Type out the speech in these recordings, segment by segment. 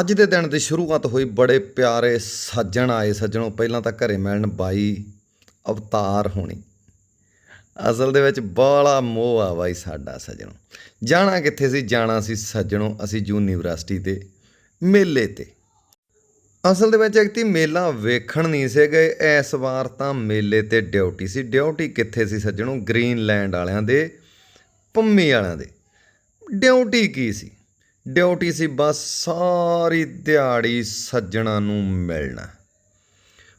ਅੱਜ ਦੇ ਦਿਨ ਦੀ ਸ਼ੁਰੂਆਤ ਹੋਈ ਬੜੇ ਪਿਆਰੇ ਸੱਜਣ ਆਏ ਸੱਜਣੋਂ, ਪਹਿਲਾਂ ਤਾਂ ਘਰੇ ਮਿਲਣ ਬਾਈ ਅਵਤਾਰ ਹੋਣੀ। ਅਸਲ ਦੇ ਵਿੱਚ ਬਾਲਾ ਮੋਹ ਆ ਬਾਈ ਸਾਡਾ ਸੱਜਣੋਂ। ਜਾਣਾ ਕਿੱਥੇ ਸੀ? ਜਾਣਾ ਸੀ ਸੱਜਣੋ, ਅਸੀਂ ਯੂਨੀਵਰਸਿਟੀ ਤੇ ਮੇਲੇ ਤੇ। ਅਸਲ ਦੇ ਵਿੱਚ ਇੱਕ ਮੇਲਾ ਵੇਖਣ ਨਹੀਂ ਸੀ ਗਏ। ਇਸ ਵਾਰ ਤਾਂ ਮੇਲੇ ਤੇ ਡਿਊਟੀ ਸੀ। ਡਿਊਟੀ ਕਿੱਥੇ ਸੀ ਸੱਜਣੋ? ਗ੍ਰੀਨਲੈਂਡ ਵਾਲਿਆਂ ਦੇ, ਪੰਮੀ ਵਾਲਿਆਂ ਦੇ। ਡਿਊਟੀ ਕੀ ਸੀ? ਡਿਊਟੀ ਸੀ, ਬਸ ਸਾਰੀ ਦਿਹਾੜੀ ਸੱਜਣਾ ਨੂੰ ਮਿਲਣਾ।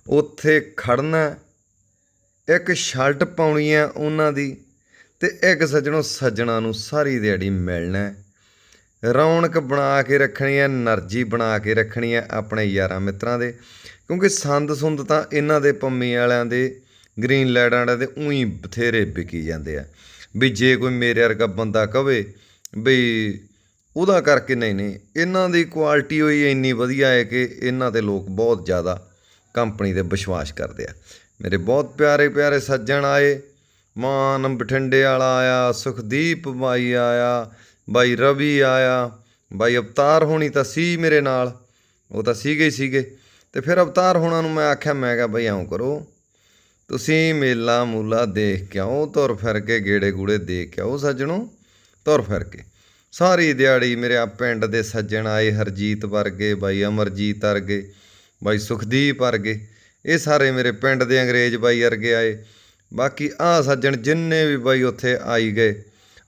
ਉੱਥੇ ਖੜਨਾ, ਇੱਕ ਸ਼ਰਟ ਪਾਉਣੀ ਹੈ ਉਹਨਾਂ ਦੀ ਤੇ ਇੱਕ ਸੱਜਣੋ ਸੱਜਣਾ ਨੂੰ ਸਾਰੀ ਦਿਹਾੜੀ ਮਿਲਣਾ। ਰੌਣਕ ਬਣਾ ਕੇ ਰੱਖਣੀ ਹੈ એનર્ਜੀ ਬਣਾ ਕੇ ਰੱਖਣੀ ਹੈ ਆਪਣੇ ਯਾਰਾਂ ਮਿੱਤਰਾਂ ਦੇ, ਕਿਉਂਕਿ ਸੰਦ ਸੁੰਦ ਤਾਂ ਇਹਨਾਂ ਦੇ ਪੰਮੀ ਵਾਲਿਆਂ ਦੇ, ਗ੍ਰੀਨ ਲੈਡ ਵਾਲਿਆਂ ਦੇ ਉਹੀ ਬਥੇਰੇ ਵਿਕੀ ਜਾਂਦੇ ਆ। ਵੀ ਜੇ ਕੋਈ ਮੇਰੇ ਵਰਗਾ ਬੰਦਾ ਕਵੇ ਵੀ ਉਹਦਾ ਕਰਕੇ ਨਹੀਂ ਨਹੀਂ। ਇਹਨਾਂ ਦੀ ਕੁਆਲਿਟੀ ਹੋਈ ਇੰਨੀ ਵਧੀਆ ਹੈ ਕਿ ਇਹਨਾਂ ਤੇ ਲੋਕ ਬਹੁਤ ਜ਼ਿਆਦਾ ਕੰਪਨੀ ਤੇ ਵਿਸ਼ਵਾਸ ਕਰਦੇ ਆ। ਮੇਰੇ ਬਹੁਤ ਪਿਆਰੇ ਪਿਆਰੇ ਸੱਜਣ ਆਏ। ਮਾਨ ਬਠਿੰਡੇ ਵਾਲਾ ਆਇਆ, ਸੁਖਦੀਪ ਬਾਈ ਆਇਆ, ਬਾਈ ਰਵੀ ਆਇਆ, ਬਾਈ ਅਵਤਾਰ ਹੋਣੀ ਤਾਂ ਸੀ ਮੇਰੇ ਨਾਲ। ਉਹ ਤਾਂ ਸੀਗੇ ਹੀ ਸੀਗੇ। ਤੇ ਫਿਰ ਅਵਤਾਰ ਹੋਣਾ ਨੂੰ ਮੈਂ ਆਖਿਆ, ਮੈਂ ਕਿਹਾ ਬਈ ਆਉਂ ਕਰੋ, ਤੁਸੀਂ ਮੇਲਾ ਮੂਲਾ ਦੇਖ ਕੇ ਆਓ, ਤੁਰ ਫਿਰ ਕੇ ਗੇੜੇ ਗੂੜੇ ਦੇਖ ਕੇ ਆਓ ਸੱਜਣੋ, ਤੁਰ ਫਿਰ ਕੇ। ਸਾਰੀ ਦਿਹਾੜੀ ਮੇਰੇ ਆ ਪਿੰਡ ਦੇ ਸੱਜਣ ਆਏ, ਹਰਜੀਤ ਵਰਗੇ, ਬਾਈ ਅਮਰਜੀਤ ਵਰਗੇ, ਬਾਈ ਸੁਖਦੀਪ ਵਰਗੇ। ਇਹ ਸਾਰੇ ਮੇਰੇ ਪਿੰਡ ਦੇ ਅੰਗਰੇਜ਼ ਬਾਈ ਵਰਗੇ ਆਏ। ਬਾਕੀ ਆ ਸੱਜਣ ਜਿੰਨੇ ਵੀ ਬਾਈ ਉੱਥੇ ਆਈ ਗਏ,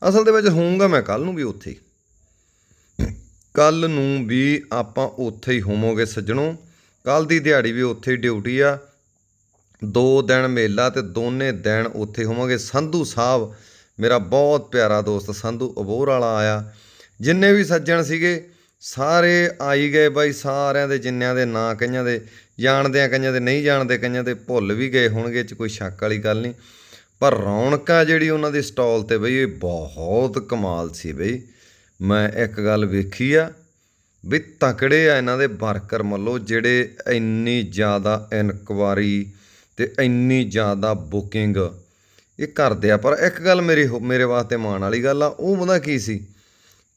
ਅਸਲ ਦੇ ਵਿੱਚ ਹੋਊਂਗਾ ਮੈਂ ਕੱਲ ਨੂੰ ਵੀ ਉੱਥੇ ਹੀ। ਕੱਲ ਨੂੰ ਵੀ ਆਪਾਂ ਉੱਥੇ ਹੀ ਹੋਵੋਗੇ ਸੱਜਣੋ। ਕੱਲ ਦੀ ਦਿਹਾੜੀ ਵੀ ਉੱਥੇ ਹੀ ਡਿਊਟੀ ਆ। ਦੋ ਦਿਨ ਮੇਲਾ ਤੇ ਦੋਨੇ ਦਿਨ ਉੱਥੇ ਹੋਵਾਂਗੇ। ਸੰਧੂ ਸਾਹਿਬ ਮੇਰਾ ਬਹੁਤ ਪਿਆਰਾ ਦੋਸਤ ਸੰਧੂ ਅਬੋਰ ਵਾਲਾ ਆਇਆ। ਜਿੰਨੇ ਵੀ ਸੱਜਣ ਸੀਗੇ, ਸਾਰੇ ਆਈ ਗਏ ਬਾਈ, ਸਾਰਿਆਂ ਦੇ ਜਿੰਨਿਆਂ ਦੇ ਨਾਂ, ਕਈਆਂ ਦੇ ਜਾਣਦੇ ਆ ਕਈਆਂ ਦੇ ਨਹੀਂ ਜਾਣਦੇ, ਕਈਆਂ ਦੇ ਭੁੱਲ ਵੀ ਗਏ ਹੋਣਗੇ ਚ ਕੋਈ ਸ਼ੱਕ ਵਾਲੀ ਗੱਲ ਨਹੀਂ। ਪਰ ਰੌਣਕਾਂ ਜਿਹੜੀ ਉਹਨਾਂ ਦੀ ਸਟਾਲ ਤੇ ਬਈ, ਇਹ ਬਹੁਤ ਕਮਾਲ ਸੀ ਬਈ। ਮੈਂ ਇੱਕ ਗੱਲ ਵੇਖੀ ਆ ਵੀ ਤਕੜੇ ਆ ਇਹਨਾਂ ਦੇ ਵਰਕਰ ਮੱਲੋ, ਜਿਹੜੇ ਇੰਨੀ ਜ਼ਿਆਦਾ ਇਨਕੁਆਰੀ ਤੇ ਇੰਨੀ ਜ਼ਿਆਦਾ ਬੁਕਿੰਗ ਇਹ ਕਰਦੇ ਆ। ਪਰ ਇੱਕ ਗੱਲ ਮੇਰੀ ਹੋ- ਮੇਰੇ ਵਾਸਤੇ ਮਾਣ ਵਾਲੀ ਗੱਲ ਆ, ਉਹ ਪਤਾ ਕੀ ਸੀ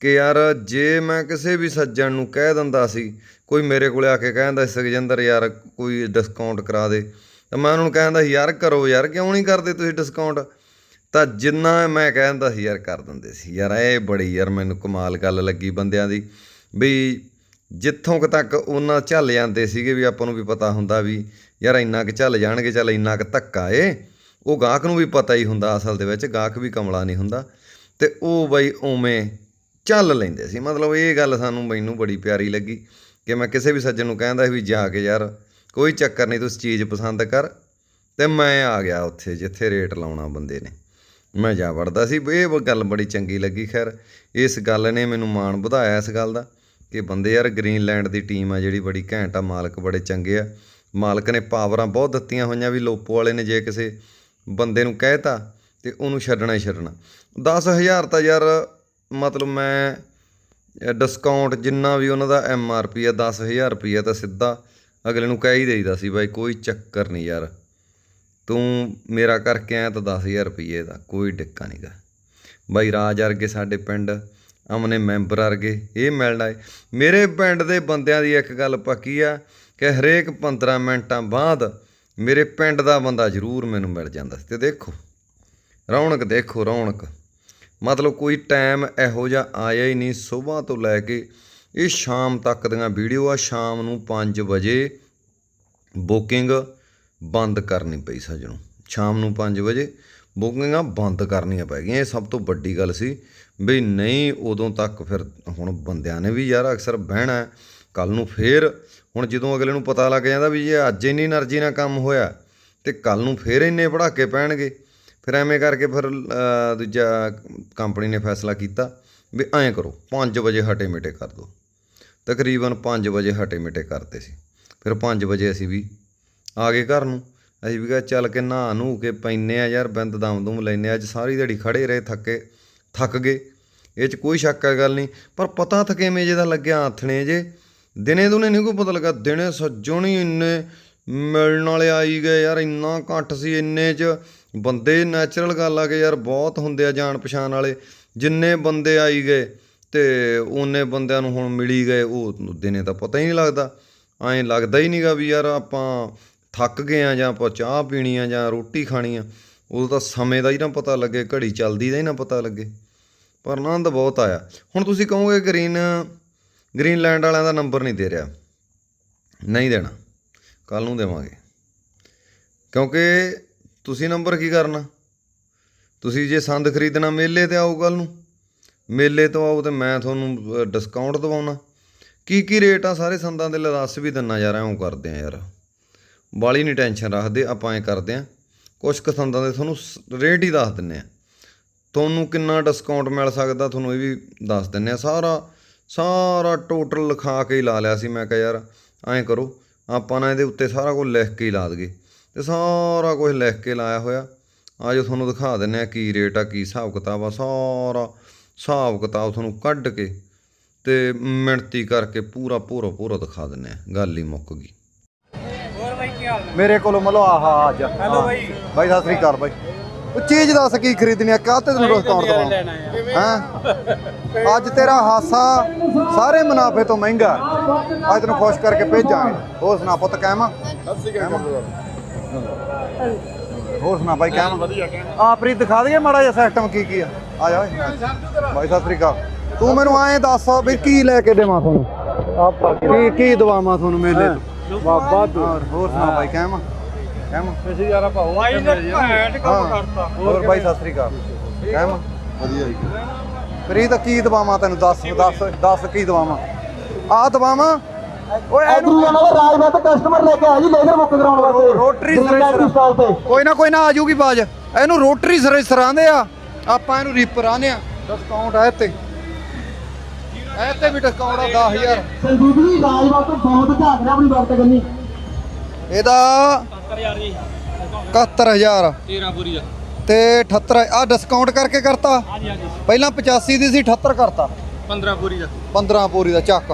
ਕਿ ਯਾਰ ਜੇ ਮੈਂ ਕਿਸੇ ਵੀ ਸੱਜਣ ਨੂੰ ਕਹਿ ਦਿੰਦਾ ਸੀ, ਕੋਈ ਮੇਰੇ ਕੋਲੇ ਆ ਕੇ ਕਹਿੰਦਾ ਸੀ, ਸੁਖਜਿੰਦਰ ਯਾਰ ਕੋਈ ਡਿਸਕਾਊਂਟ ਕਰਾ ਦੇ। ਤਾਂ ਮੈਂ ਉਹਨਾਂ ਨੂੰ ਕਹਿੰਦਾ ਸੀ, ਯਾਰ ਕਰੋ ਯਾਰ, ਕਿਉਂ ਨਹੀਂ ਕਰਦੇ ਤੁਸੀਂ ਡਿਸਕਾਊਂਟ ਤਾਂ ਜਿੰਨਾ ਮੈਂ ਕਹਿੰਦਾ ਸੀ, ਯਾਰ ਕਰ ਦਿੰਦੇ ਸੀ। ਯਾਰ ਇਹ ਬੜੀ ਯਾਰ ਮੈਨੂੰ ਕਮਾਲ ਗੱਲ ਲੱਗੀ ਬੰਦਿਆਂ ਦੀ ਵੀ ਜਿੱਥੋਂ ਕੁ ਤੱਕ ਉਹਨਾਂ ਝੱਲ ਜਾਂਦੇ ਸੀਗੇ ਵੀ ਆਪਾਂ ਨੂੰ ਵੀ ਪਤਾ ਹੁੰਦਾ ਵੀ ਯਾਰ ਇੰਨਾ ਕੁ ਝੱਲ ਜਾਣਗੇ, ਚੱਲ ਇੰਨਾ ਕੁ ਧੱਕਾ ਏ। ਉਹ ਗਾਹਕ ਨੂੰ ਵੀ ਪਤਾ ਹੀ ਹੁੰਦਾ ਅਸਲ ਦੇ ਵਿੱਚ, ਗਾਹਕ ਵੀ ਕਮਲਾ ਨਹੀਂ ਹੁੰਦਾ। ਤੇ ਉਹ ਬਈ ਉਵੇਂ ਚੱਲ ਲੈਂਦੇ ਸੀ। ਮਤਲਬ ਇਹ ਗੱਲ ਸਾਨੂੰ ਮੈਨੂੰ ਬੜੀ ਪਿਆਰੀ ਲੱਗੀ ਕਿ ਮੈਂ ਕਿਸੇ ਵੀ ਸੱਜਣ ਨੂੰ ਕਹਿੰਦਾ ਸੀ ਵੀ ਜਾ ਕੇ ਯਾਰ, ਕੋਈ ਚੱਕਰ ਨਹੀਂ ਤੁਸੀਂ ਚੀਜ਼ ਪਸੰਦ ਕਰ। ਤੇ ਮੈਂ ਆ ਗਿਆ ਉੱਥੇ, ਜਿੱਥੇ ਰੇਟ ਲਾਉਣਾ ਬੰਦੇ ਨੇ। ਮੈਂ ਜਾ ਵੜਦਾ ਸੀ। ਇਹ ਗੱਲ ਬੜੀ ਚੰਗੀ ਲੱਗੀ। ਖੈਰ, ਇਸ ਗੱਲ ਨੇ ਮੈਨੂੰ ਮਾਣ ਵਧਾਇਆ ਇਸ ਗੱਲ ਦਾ ਕਿ ਬੰਦੇ ਯਾਰ ਗ੍ਰੀਨਲੈਂਡ ਦੀ ਟੀਮ ਆ ਜਿਹੜੀ ਬੜੀ ਘੈਂਟ ਆ, ਮਾਲਕ ਬੜੇ ਚੰਗੇ ਆ। ਮਾਲਕ ਨੇ ਪਾਵਰਾਂ ਬਹੁਤ ਦਿੱਤੀਆਂ ਹੋਈਆਂ ਵੀ, ਲੋਪੋ ਵਾਲੇ ਨੇ ਜੇ ਕਿਸੇ ਬੰਦੇ ਨੂੰ ਕਹਿਤਾ ਤੇ ਉਹਨੂੰ ਛੱਡਣਾ ਹੀ ਛੱਡਣਾ। 10000 ਤਾਂ ਯਾਰ ਮਤਲਬ ਮੈਂ ਡਿਸਕਾਊਂਟ ਜਿੰਨਾ ਵੀ ਉਹਨਾਂ ਦਾ ਐਮ ਆਰ ਪੀ ਆ 10000 ਰੁਪਈਆ ਤਾਂ ਸਿੱਧਾ ਅਗਲੇ ਨੂੰ ਕਹਿ ਹੀ ਦੇਈਦਾ ਸੀ, ਬਾਈ, ਕੋਈ ਚੱਕਰ ਨਹੀਂ ਯਾਰ। ਤੂੰ ਮੇਰਾ ਕਰਕੇ ਆਇਆ ਤਾਂ 10000 ਰੁਪਏ ਦਾ, ਕੋਈ ਡਿੱਕਾ ਨਹੀਂਗਾ ਬਾਈ, ਰਾਜ ਵਰਗੇ ਸਾਡੇ ਪਿੰਡ, ਅਮਨੇ ਮੈਂਬਰ ਵਰਗੇ, ਇਹ ਮਿਲਣਾ ਏ। ਮੇਰੇ ਪਿੰਡ ਦੇ ਬੰਦਿਆਂ ਦੀ ਇੱਕ ਗੱਲ ਪੱਕੀ ਆ ਕਿ ਹਰੇਕ 15 ਮਿੰਟਾਂ ਬਾਅਦ ਮੇਰੇ ਪਿੰਡ ਦਾ ਬੰਦਾ ਜ਼ਰੂਰ ਮੈਨੂੰ ਮਿਲ ਜਾਂਦਾ ਸੀ, ਤੇ ਦੇਖੋ, ਰੌਣਕ ਦੇਖੋ, ਰੌਣਕ। ਮਤਲਬ ਕੋਈ ਟਾਈਮ ਇਹੋ ਜਿਹਾ ਆਇਆ ਹੀ ਨਹੀਂ ਸਵੇਰ ਤੋਂ ਲੈ ਕੇ, ਇਹ ਸ਼ਾਮ ਤੱਕ ਦੀਆਂ ਵੀਡੀਓ ਆ, ਸ਼ਾਮ ਨੂੰ 5 ਵਜੇ ਬੁਕਿੰਗ ਬੰਦ ਕਰਨੀ ਪਈ ਸੱਜਣੋ। ਸ਼ਾਮ ਨੂੰ 5 ਵਜੇ ਬੁਕਿੰਗਾਂ ਬੰਦ ਕਰਨੀਆਂ ਪੈ ਗਈਆਂ, ਇਹ ਸਭ ਤੋਂ ਵੱਡੀ ਗੱਲ ਸੀ। ਵੀ ਨਹੀਂ, ਉਦੋਂ ਤੱਕ ਫਿਰ ਹੁਣ ਬੰਦਿਆਂ ਨੇ ਵੀ ਯਾਰ ਅਕਸਰ ਬਹਿਣਾ ਕੱਲ ਨੂੰ ਫੇਰ, ਹੁਣ ਜਦੋਂ ਅਗਲੇ ਨੂੰ ਪਤਾ ਲੱਗ ਜਾਂਦਾ ਵੀ ਜੇ ਅੱਜ ਇੰਨੀ એનર્ਜੀ ਨਾਲ ਕੰਮ ਹੋਇਆ, ਤੇ ਕੱਲ ਨੂੰ ਫੇਰ ਇੰਨੇ ਪੜਾਕੇ ਪੈਣਗੇ। ਫਿਰ ਐਵੇਂ ਕਰਕੇ ਫਿਰ ਦੂਜਾ ਕੰਪਨੀ ਨੇ ਫੈਸਲਾ ਕੀਤਾ ਵੀ ਐਂ ਕਰੋ 5 ਵਜੇ ਹਟੇ ਮਿਟੇ ਕਰ ਦਿਓ ਤਕਰੀਬਨ 5 ਵਜੇ ਹਟੇ ਮਿਟੇ ਕਰਦੇ ਸੀ। ਫਿਰ 5 ਵਜੇ ਅਸੀਂ ਵੀ ਆ ਗਏ ਘਰ ਨੂੰ। ਅਸੀਂ ਵੀ ਕਿਹਾ, ਚੱਲ ਕੇ ਨਹਾ ਨੂ ਕੇ ਪੈਨੇ ਆ ਯਾਰ ਬੰਦ ਦਮ ਦਮ ਲੈਨੇ ਅੱਜ ਸਾਰੀ ਦਿਹਾੜੀ ਖੜੇ ਰਹੇ, ਥੱਕੇ, ਥੱਕ ਗਏ। ਇਹ 'ਚ ਕੋਈ ਸ਼ੱਕ ਹੈ ਗੱਲ ਨਹੀਂ। ਪਰ ਪਤਾ ਥਕੇਵੇਂ ਜਿਹਦਾ ਲੱਗਿਆ, ਆਥਣੇ ਜੇ। ਦਿਨੇ ਦੁਨੇ ਨਹੀਂ ਕੋਈ ਪਤਾ ਲੱਗਾ, ਦਿਨੇ ਸੱਜਣ ਨਹੀਂ ਇੰਨੇ ਮਿਲਣ ਵਾਲੇ ਆਈ ਗਏ ਯਾਰ, ਇੰਨਾ ਘੱਟ ਸੀ ਇੰਨੇ 'ਚ। ਬੰਦੇ ਨੈਚੁਰਲ ਗੱਲ ਆ ਕਿ ਯਾਰ ਬਹੁਤ ਹੁੰਦੇ ਆ ਜਾਣ ਪਛਾਣ ਵਾਲੇ, ਜਿੰਨੇ ਬੰਦੇ ਆਈ ਗਏ ਤੇ ਉਹਨੇ ਬੰਦਿਆਂ ਨੂੰ ਹੁਣ ਮਿਲੀ ਗਏ, ਉਹ ਦਿਨੇ ਤਾਂ ਪਤਾ ਹੀ ਨਹੀਂ ਲੱਗਦਾ। ਐਂ ਲੱਗਦਾ ਹੀ ਨਹੀਂਗਾ ਵੀ ਯਾਰ ਆਪਾਂ ਥੱਕ ਗਏ ਆ ਜਾਂ ਆਪਾਂ ਚਾਹ ਪੀਣੀ ਆ ਜਾਂ ਰੋਟੀ ਖਾਣੀ ਆ, ਉਦੋਂ ਤਾਂ ਸਮੇਂ ਦਾ ਹੀ ਨਾ ਪਤਾ ਲੱਗੇ, ਘੜੀ ਚੱਲਦੀ ਦਾ ਹੀ ਨਾ ਪਤਾ ਲੱਗੇ। ਪਰ ਆਨੰਦ ਬਹੁਤ ਆਇਆ। ਹੁਣ ਤੁਸੀਂ ਕਹੋਗੇ, ਗ੍ਰੀਨ ਗ੍ਰੀਨਲੈਂਡ ਵਾਲਿਆਂ ਦਾ ਨੰਬਰ ਨਹੀਂ ਦੇ ਰਿਹਾ। ਨਹੀਂ ਦੇਣਾ। ਕੱਲ ਨੂੰ ਦੇਵਾਂਗੇ। ਕਿਉਂਕਿ ਤੁਸੀਂ ਨੰਬਰ ਕੀ ਕਰਨਾ? ਤੁਸੀਂ ਜੇ ਸੰਦ ਖਰੀਦਣਾ, ਮੇਲੇ ਤੇ ਆਓ ਕੱਲ ਨੂੰ। ਮੇਲੇ ਤੋਂ ਆਓ ਤੇ ਮੈਂ ਤੁਹਾਨੂੰ ਡਿਸਕਾਊਂਟ ਦਵਾਉਣਾ। ਕੀ ਕੀ ਰੇਟ ਆ ਸਾਰੇ ਸੰਦਾਂ ਦੇ? ਦੱਸ ਵੀ ਦਿੰਨਾ ਯਾਰ, ਐਂ ਕਰਦੇ ਆ ਯਾਰ। ਬਾਲੀ ਨਹੀਂ ਟੈਨਸ਼ਨ ਰੱਖਦੇ, ਆਪਾਂ ਐਂ ਕਰਦੇ ਆ। ਕੁਝ ਕੁ ਸੰਦਾਂ ਦੇ ਤੁਹਾਨੂੰ ਸ- ਰੇਟ ਹੀ ਦੱਸ ਦਿੰਨੇ ਆ। ਤੁਹਾਨੂੰ ਕਿੰਨਾ ਡਿਸਕਾਊਂਟ ਮਿਲ ਸਕਦਾ, ਤੁਹਾਨੂੰ ਇਹ ਵੀ ਦੱਸ ਦਿੰਨੇ ਆ। ਸਾਰਾ ਸਾਰਾ ਟੋਟਲ ਲਿਖਾ ਕੇ ਹੀ ਲਾ ਲਿਆ ਸੀ। ਮੈਂ ਕਿਹਾ ਯਾਰ ਐਂ ਕਰੋ ਆਪਾਂ ਨਾ ਇਹਦੇ ਉੱਤੇ ਸਾਰਾ ਕੁਝ ਲਿਖ ਕੇ ਹੀ ਲਾ ਦਈਏ। ਤੇ ਸਾਰਾ ਕੁਝ ਲਿਖ ਕੇ ਲਾਇਆ ਹੋਇਆ। ਆਜੋ ਤੁਹਾਨੂੰ ਦਿਖਾ ਦਿੰਨੇ ਆ ਕੀ ਰੇਟ ਆ ਕੀ ਹਿਸਾਬ ਕਿਤਾਬ ਆ। ਸਾਰਾ ਹਿਸਾਬ ਕਿਤਾਬ ਤੁਹਾਨੂੰ ਕੱਢ ਕੇ ਤੇ ਮਿਣਤੀ ਕਰਕੇ ਪੂਰਾ ਪੂਰਾ ਪੂਰਾ ਦਿਖਾ ਦਿੰਨੇ ਆ ਗੱਲ ਹੀ ਮੁੱਕ ਗਈ। ਹੋਰ ਬਾਈ ਕੀ ਹਾਲ? ਮੇਰੇ ਕੋਲੋਂ ਮਤਲਬ ਆਹਾ ਅੱਜ। ਹੈਲੋ ਬਾਈ। ਬਾਈ ਸਤਿ ਸ੍ਰੀ ਅਕਾਲ ਬਾਈ। ਉਹ ਚੀਜ਼ ਦੱਸ ਕੀ ਖਰੀਦਣੀ ਆ? ਕਾਹ ਤੇ ਤੈਨੂੰ ਡਿਸਕਾਊਂਟ ਦਵਾਂ? ਹਾਂ? ਅੱਜ ਤੇਰਾ ਹਾਸਾ ਸਾਰੇ ਮੁਨਾਫੇ ਤੋਂ ਮਹਿੰਗਾ। ਅੱਜ ਤੈਨੂੰ ਖੁਸ਼ ਕਰਕੇ ਭੇਜਾਂਗੇ। ਹੋਰ ਸੁਣਾ ਪੁੱਤ ਕਹਿਮਾ? ਹੋਰ ਸੁਣਾ ਬਾਈ ਕਹਿਮਾ? ਵਧੀਆ ਆ ਪ੍ਰੀਤ ਦਿਖਾ ਦਈਏ ਮਾੜਾ ਜਿਹਾ ਸਿਸਟਮ ਕੀ ਕੀ ਆ। ਆ ਜਾ ਓਏ। ਬਾਈ ਸਤਿ ਸ੍ਰੀ ਅਕਾਲ। ਤੂੰ ਮੈਨੂੰ ਐਂ ਦੱਸ ਵੀ ਕੀ ਲੈ ਕੇ ਦੇਵਾਂ ਤੁਹਾਨੂੰ? ਕੀ ਕੀ ਦਵਾਵਾਂ ਤੁਹਾਨੂੰ ਮੇਲੇ ਤੋਂ? ਬਾਬਾ ਹੋਰ ਹੋਰ ਸੁਣਾ ਬਾਈ ਕਹਿਮਾ? ਕਹਿਮਾ ਤੁਸੀਂ ਯਾਰਾ ਭਾਉ ਆਈ ਨੇ ਭੈਣ ਕੰਮ ਕਰਤਾ। ਹੋਰ ਬਾਈ ਸਤਿ ਸ੍ਰੀ ਅਕਾਲ। ਕਹਿਮ ਵਧੀਆ ਜੀ। ਪ੍ਰੀਤ ਕੀ ਦਵਾਵਾਂ ਤੈਨੂੰ? ਦੱਸ ਦੱਸ ਦੱਸ ਕੀ ਦਵਾਵਾਂ? ਆ ਦਵਾਵਾਂ? ਓਏ ਇਹਨੂੰ ਰਾਜਨਾਤ ਕਸਟਮਰ ਲੈ ਕੇ ਆ ਜੀ ਲੇਜ਼ਰ ਬੁੱਕ ਕਰਾਉਣ ਵਾਸਤੇ। ਰੋਟਰੀ ਤੇ। ਕੋਈ ਨਾ ਕੋਈ ਨਾ ਆ ਜੂਗੀ ਬਾਜ। ਇਹਨੂੰ ਰੋਟਰੀ ਸਰਵਿਸ ਸਰਾਂਦੇ ਆ। ਆਪਾਂ ਇਹਨੂੰ ਰੀਪਰ ਆਨੇ ਆ। ਡਿਸਕਾਊਂਟ ਆ ਇੱਥੇ। ਇਹ ਤੇ ਵੀ ਡਿਸਕਾਊਂਟ ਆ 10000 ਸੰਦੀਪ ਜੀ ਰਾਜਨਾਤ ਤੋਂ ਬਹੁਤ ਝਾਕ ਰਿਹਾ ਆਪਣੀ ਵਰਤ ਕਰਨੀ। ਇਹਦਾ 70000 ਜੀ। 71000 13 ਪੂਰੀ ਦਾ ਤੇ 78 ਆ ਡਿਸਕਾਊਂਟ ਕਰਕੇ ਕਰਤਾ? ਹਾਂਜੀ ਹਾਂਜੀ। ਪਹਿਲਾਂ 85 ਦੀ ਸੀ 78 ਕਰਤਾ। 15 ਪੂਰੀ ਦਾ 15 ਪੂਰੀ ਦਾ ਚੱਕ।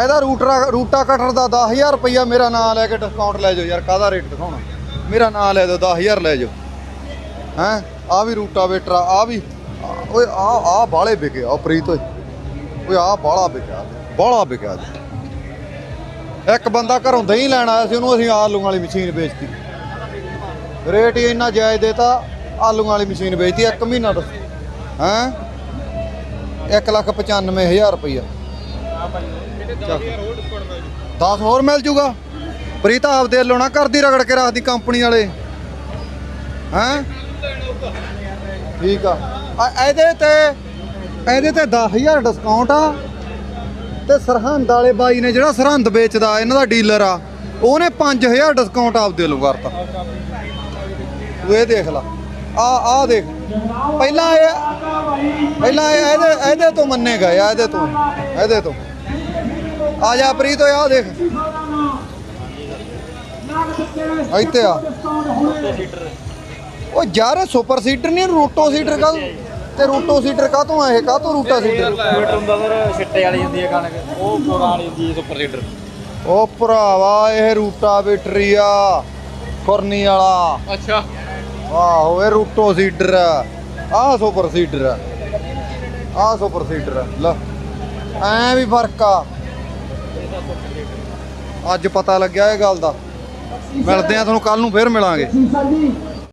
ਇਹਦਾ ਰੂਟਰਾ ਰੂਟਾ ਕਟਰ ਦਾ 10000 ਰੁਪਈਆ ਮੇਰਾ ਨਾਂ ਲੈ ਕੇ ਡਿਸਕਾਊਂਟ ਲੈ ਜਾਓ ਯਾਰ ਕਾਹਦਾ ਰੇਟ ਦਿਖਾਉਣਾ? ਮੇਰਾ ਨਾਂ ਲੈ ਦਿਓ 10000 ਲੈ ਜਾਓ। ਹੈਂ? ਆ ਵੀ ਰੂਟਾ ਵੇਟਰ ਆ ਵੀ ਓਏ ਆ ਆ ਬਾਲੇ ਵਿਕੇ ਆ ਪ੍ਰੀਤ ਓਏ। ਓਏ ਆ ਬਾਲਾ ਵਿਕਿਆ ਬਾਲਾ ਵਿਕਿਆ। ਇੱਕ ਬੰਦਾ ਘਰੋਂ ਦਹੀਂ ਲੈਣ ਆਇਆ ਸੀ, ਉਹਨੂੰ ਅਸੀਂ ਆਲੂਆਂ ਵਾਲੀ ਮਸ਼ੀਨ ਵੇਚਤੀ। ਰੇਟ ਹੀ ਇੰਨਾ ਜਾਇਜ਼ ਦੇਤਾ ਆਲੂਆਂ ਵਾਲੀ ਮਸ਼ੀਨ ਵੇਚਤੀ, ਇੱਕ ਮਹੀਨਾ ਦਾ ਹੈਂ? 1 ਲੱਖ 95000 ਰੁਪਈਆ। 10 ਹੋਰ ਮਿਲ ਜੂਗਾ। ਪ੍ਰੀਤ ਆਪਦੇ ਵੱਲੋਂ ਨਾ ਕਰਦੀ ਰਗੜ ਕੇ ਰੱਖਦੀ ਕੰਪਨੀ ਵਾਲੇ। ਹੈਂ? ਠੀਕ ਆ। ਆ ਇਹਦੇ ਤੇ ਇਹਦੇ ਤੇ 10000 ਡਿਸਕਾਊਂਟ ਆ। ਤੇ ਸਰਹੰਦ ਵਾਲੇ ਬਾਈ ਨੇ ਜਿਹੜਾ ਸਰਹੰਦ ਵੇਚਦਾ, ਇਹਨਾਂ ਦਾ ਡੀਲਰ ਆ, ਉਹਨੇ 5000 ਡਿਸਕਾਊਂਟ ਆਪਦੇ ਵੱਲੋਂ ਕਰਤਾ। ਤੂੰ ਇਹ ਦੇਖ ਲਾ। ਆ ਆ ਦੇਖ। ਪਹਿਲਾਂ ਇਹ, ਪਹਿਲਾਂ ਇਹਦੇ ਇਹਦੇ ਤੋਂ ਮੰਨੇ ਗਏ ਆ ਇਹਦੇ ਤੋਂ। ਇਹਦੇ ਤੋਂ। ਆ ਜਾ ਪ੍ਰੀਤ ਓਏ, ਆ ਦੇਖ। ਇੱਥੇ ਆ। ਉਹ ਯਾਰ, ਸੁਪਰ ਸੀਟਰ ਨਹੀਂ, ਰੋਟੋ ਸੀਟਰ ਕਾ ਤੇ ਰੋਟੋ ਸੀਡਰ ਕਾ ਤੋਂ ਆ ਇਹ? ਕਾ ਤੋਂ ਰੂਟਾ ਸੀਡਰ ਮੀਟਰ ਹੁੰਦਾ ਸਰ ਛਿੱਟੇ ਵਾਲੀ ਹੁੰਦੀ ਹੈ ਕਣਕ। ਉਹ ਕੋਰਾਂ ਵਾਲੀ ਹੁੰਦੀ ਹੈ ਸੁਪਰ ਲੀਡਰ ਉਹ ਭਰਾਵਾ ਇਹ ਰੂਟਾ ਬੈਟਰੀ ਆ ਫੁਰਨੀ ਵਾਲਾ। ਅੱਛਾ। ਆਹੋ ਇਹ ਰੂਟੋ ਸੀਡਰ ਆ। ਆਹ ਸੁਪਰ ਸੀਡਰ ਆ। ਆਹ ਸੁਪਰ ਸੀਡਰ ਆ। ਲੈ ਐ ਵੀ ਫ਼ਰਕ ਆ। ਅੱਜ ਪਤਾ ਲੱਗਿਆ ਇਹ ਗੱਲ ਦਾ। ਮਿਲਦੇ ਆ ਤੁਹਾਨੂੰ ਕੱਲ ਨੂੰ ਫੇਰ ਮਿਲਾਂਗੇ। ਸੀਸਾ ਜੀ